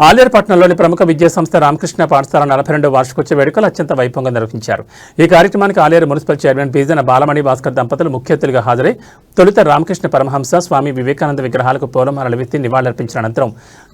ఆలేరుపట్నంలోని ప్రముఖ విద్యా సంస్థ రామకృష్ణ పాఠశాల నలభై రెండో వార్షికోత్సవ వేడుకలు అత్యంత వైభవంగా నిర్వహించారు. ఈ కార్యక్రమానికి ఆలేరు మున్సిపల్ చైర్మన్ బీజన బాలమణి భాస్కర్ దంపతులు ముఖ్య అతిథులుగా హాజరై తొలుత రామకృష్ణ పరమహంస స్వామి వివేకానంద విగ్రహాలకు పూలమాలలు వేసి నివాళులర్పించిన అనంతరం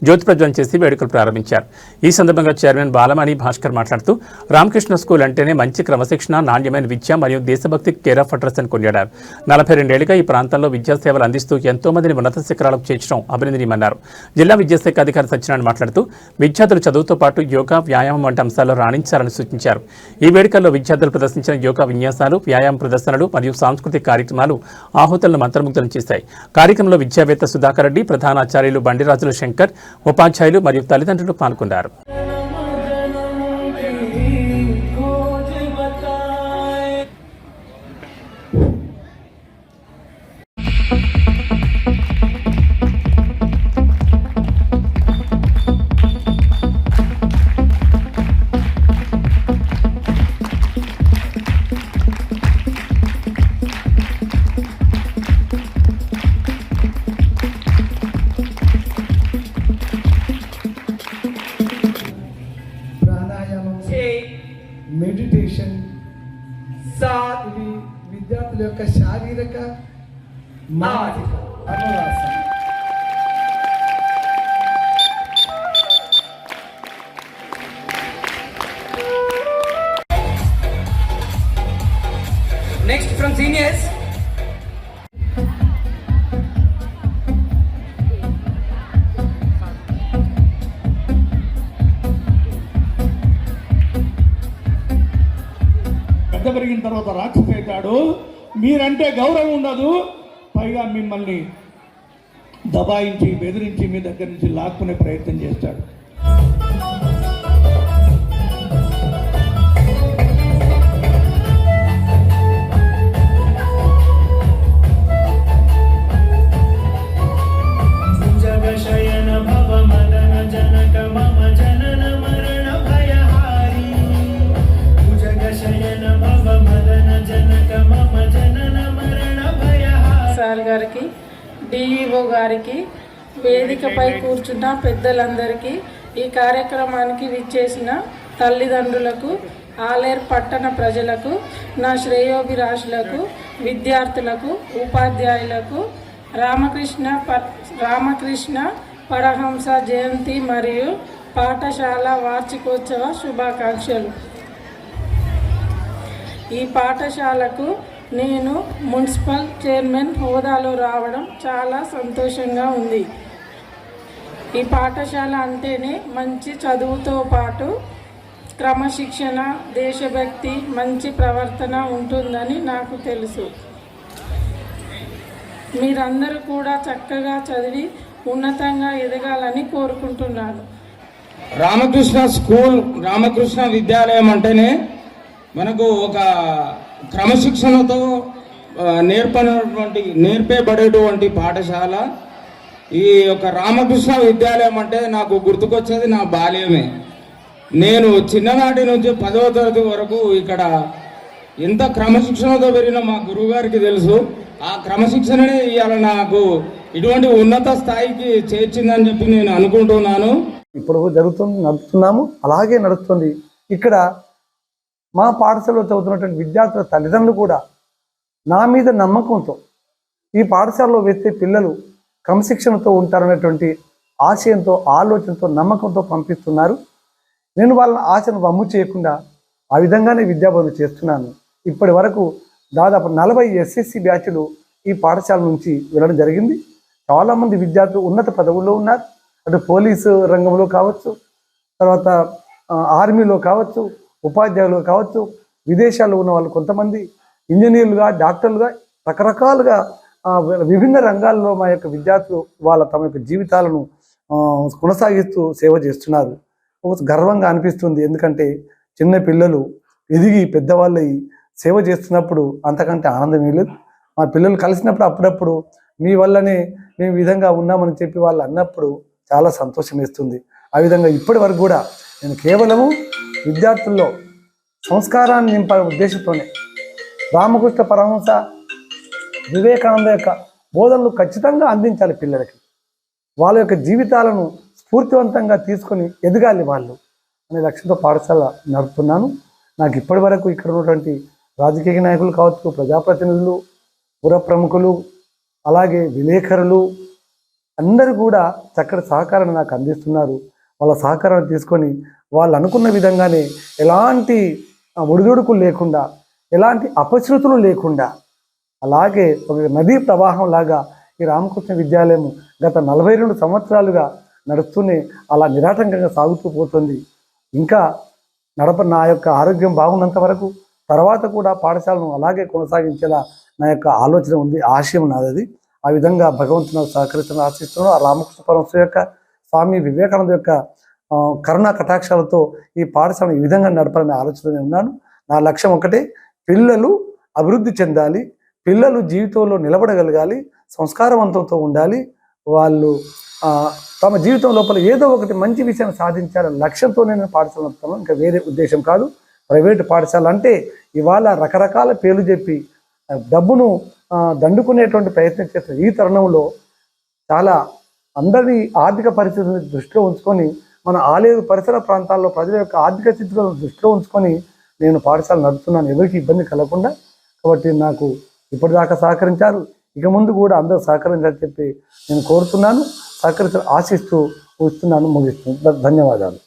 జ్యోతి ప్రజ్వలం చేసి వేడుకలు ప్రారంభించారు. ఈ సందర్భంగా చైర్మన్ బాలమణి భాస్కర్ మాట్లాడుతూ రామకృష్ణ స్కూల్ అంటేనే మంచి క్రమశిక్షణ నాణ్యమైన విద్య మరియు దేశభక్తి కేర్ ఆఫ్ అడ్రస్ అని కొనియాడారు. నలభై రెండేళ్ళుగా ఈ ప్రాంతంలో విద్యా సేవలు అందిస్తూ ఎంతో మందిని ఉన్నత శిఖరాలకు చేర్చడం అభినందనీయమన్నారు. జిల్లా విద్యాశాఖ అధికారి సత్యనారాయణ మాట్లాడుతూ విద్యార్థులు చదువుతో పాటు యోగా వ్యాయామం వంటి అంశాల్లో రాణించాలని సూచించారు. ఈ వేడుకల్లో విద్యార్థులు ప్రదర్శించిన యోగా విన్యాసాలు వ్యాయామ ప్రదర్శనలు మరియు సాంస్కృతిక కార్యక్రమాలు ఆహుతులను మంత్రముగ్ధులను చేశాయి కార్యక్రమంలో విద్యావేత్త సుధాకర్ రెడ్డి ప్రధానాచార్యులు బండిరాజులు శంకర్ ఉపాధ్యాయులు మరియు తల్లిదండ్రులు పాల్గొన్నారు. యొక్క శారీరక మానసిక అనురాసం next from seniors. పెద్ద పెరిగిన తర్వాత రాక్షసు అవుతాడు మీరంటే గౌరవం ఉండదు. పైగా మిమ్మల్ని దబాయించి బెదిరించి మీ దగ్గర నుంచి లాక్కునే ప్రయత్నం చేస్తాడు. డిఈఓ గారికి వేదికపై కూర్చున్న పెద్దలందరికీ ఈ కార్యక్రమానికి విచ్చేసిన తల్లిదండ్రులకు ఆలేర్ పట్టణ ప్రజలకు నా శ్రేయోభిరాశులకు విద్యార్థులకు ఉపాధ్యాయులకు రామకృష్ణ ప రామకృష్ణ పరహంస జయంతి మరియు పాఠశాల వార్షికోత్సవ శుభాకాంక్షలు. ఈ పాఠశాలకు నేను మున్సిపల్ చైర్మన్ హోదాలో రావడం చాలా సంతోషంగా ఉంది. ఈ పాఠశాల అంటేనే మంచి చదువుతో పాటు క్రమశిక్షణ దేశభక్తి మంచి ప్రవర్తన ఉంటుందని నాకు తెలుసు. మీరందరూ కూడా చక్కగా చదివి ఉన్నతంగా ఎదగాలని కోరుకుంటున్నాను. రామకృష్ణ స్కూల్ రామకృష్ణ విద్యాలయం అంటేనే మనకు ఒక క్రమశిక్షణతో నేర్పనటువంటి నేర్పేబడేటువంటి పాఠశాల. ఈ యొక్క రామకృష్ణ విద్యాలయం అంటే నాకు గుర్తుకొచ్చేది నా బాల్యమే. నేను చిన్ననాటి నుంచి పదవ తరగతి వరకు ఇక్కడ ఎంత క్రమశిక్షణతో పెరిగిన మా గురువుగారికి తెలుసు. ఆ క్రమశిక్షణనే ఇవాళ నాకు ఇటువంటి ఉన్నత స్థాయికి చేర్చిందని చెప్పి నేను అనుకుంటున్నాను. ఇప్పుడు జరుగుతుంది నడుపుతున్నాము అలాగే నడుస్తుంది. ఇక్కడ మా పాఠశాలలో చదువుతున్నటువంటి విద్యార్థుల తల్లిదండ్రులు కూడా నా మీద నమ్మకంతో ఈ పాఠశాలలో వేస్తే పిల్లలు క్రమశిక్షణతో ఉంటారనేటువంటి ఆశయంతో ఆలోచనతో నమ్మకంతో పంపిస్తున్నారు. నేను వాళ్ళ ఆశను వమ్ము చేయకుండా ఆ విధంగానే విద్యాబోధన చేస్తున్నాను. ఇప్పటి వరకు దాదాపు నలభై ఎస్ఎస్సి బ్యాచ్లు ఈ పాఠశాల నుంచి వెళ్ళడం జరిగింది. చాలామంది విద్యార్థులు ఉన్నత పదవుల్లో ఉన్నారు. అటు పోలీసు రంగంలో కావచ్చు తర్వాత ఆర్మీలో కావచ్చు ఉపాధ్యాయులు కావచ్చు విదేశాల్లో ఉన్న వాళ్ళు కొంతమంది ఇంజనీర్లుగా డాక్టర్లుగా రకరకాలుగా విభిన్న రంగాల్లో మా యొక్క విద్యార్థులు వాళ్ళ తమ యొక్క జీవితాలను కొనసాగిస్తూ సేవ చేస్తున్నారు. గర్వంగా అనిపిస్తుంది. ఎందుకంటే చిన్న పిల్లలు ఎదిగి పెద్దవాళ్ళు సేవ చేస్తున్నప్పుడు అంతకంటే ఆనందం లేదు. మా పిల్లలు కలిసినప్పుడు అప్పుడప్పుడు మీ వల్లనే మేము విధంగా ఉన్నామని చెప్పి వాళ్ళు అన్నప్పుడు చాలా సంతోషం వేస్తుంది. ఆ విధంగా ఇప్పటి వరకు కూడా నేను కేవలము విద్యార్థుల్లో సంస్కారాన్ని నింపాలనే ఉద్దేశంతోనే రామకృష్ణ పరహంస వివేకానంద యొక్క బోధనలు ఖచ్చితంగా అందించాలి పిల్లలకి. వాళ్ళ యొక్క జీవితాలను స్ఫూర్తివంతంగా తీసుకొని ఎదగాలి వాళ్ళు అనే లక్ష్యంతో పాఠశాల నడుపుతున్నాను. నాకు ఇప్పటి వరకు ఇక్కడ ఉన్నటువంటి రాజకీయ నాయకులు కావచ్చు ప్రజాప్రతినిధులు పుర ప్రముఖులు అలాగే విలేకరులు అందరూ కూడా చక్కటి సహకారాన్ని నాకు అందిస్తున్నారు. వాళ్ళ సహకారాన్ని తీసుకొని వాళ్ళు అనుకున్న విధంగానే ఎలాంటి ఒడిదొడుకులు లేకుండా ఎలాంటి అపశృతులు లేకుండా అలాగే ఒక నదీ ప్రవాహం లాగా ఈ రామకృష్ణ విద్యాలయం గత నలభై రెండు సంవత్సరాలుగా నడుస్తూనే అలా నిరాటంకంగా సాగుతూ పోతుంది. ఇంకా నడప నా యొక్క ఆరోగ్యం బాగున్నంత వరకు తర్వాత కూడా పాఠశాలను అలాగే కొనసాగించేలా నా యొక్క ఆలోచన ఉంది ఆశయం నాదది ఆ విధంగా భగవంతుని సహకరిస్తున్న ఆశిస్తున్నాను ఆ రామకృష్ణ పరమశ యొక్క స్వామి వివేకానంద యొక్క కరుణా కటాక్షాలతో ఈ పాఠశాలను ఈ విధంగా నడపాలనే ఆలోచన ఉన్నాను. నా లక్ష్యం ఒకటే పిల్లలు అభివృద్ధి చెందాలి పిల్లలు జీవితంలో నిలబడగలగాలి సంస్కారవంతంతో ఉండాలి. వాళ్ళు తమ జీవితం లోపల ఏదో ఒకటి మంచి విషయాన్ని సాధించాలనే లక్ష్యంతో నేను పాఠశాల నడుపుతాను ఇంకా వేరే ఉద్దేశం కాదు. ప్రైవేటు పాఠశాల అంటే ఇవాళ రకరకాల పేర్లు చెప్పి డబ్బును దండుకునేటువంటి ప్రయత్నం చేస్తున్న ఈ తరుణంలో చాలా అందరి ఆర్థిక పరిస్థితులను దృష్టిలో ఉంచుకొని మన ఆలేరు పరిసర ప్రాంతాల్లో ప్రజల యొక్క ఆర్థిక స్థితులను దృష్టిలో ఉంచుకొని నేను పాఠశాల నడుపుతున్నాను. ఎవరికి ఇబ్బంది కలగకుండా. కాబట్టి నాకు ఇప్పటిదాకా సహకరించారు. ఇక ముందు కూడా అందరూ సహకరించాలని చెప్పి నేను కోరుతున్నాను. సహకరించాలని ఆశిస్తూ వస్తున్నాను ముగిస్తున్నాను. ధన్యవాదాలు.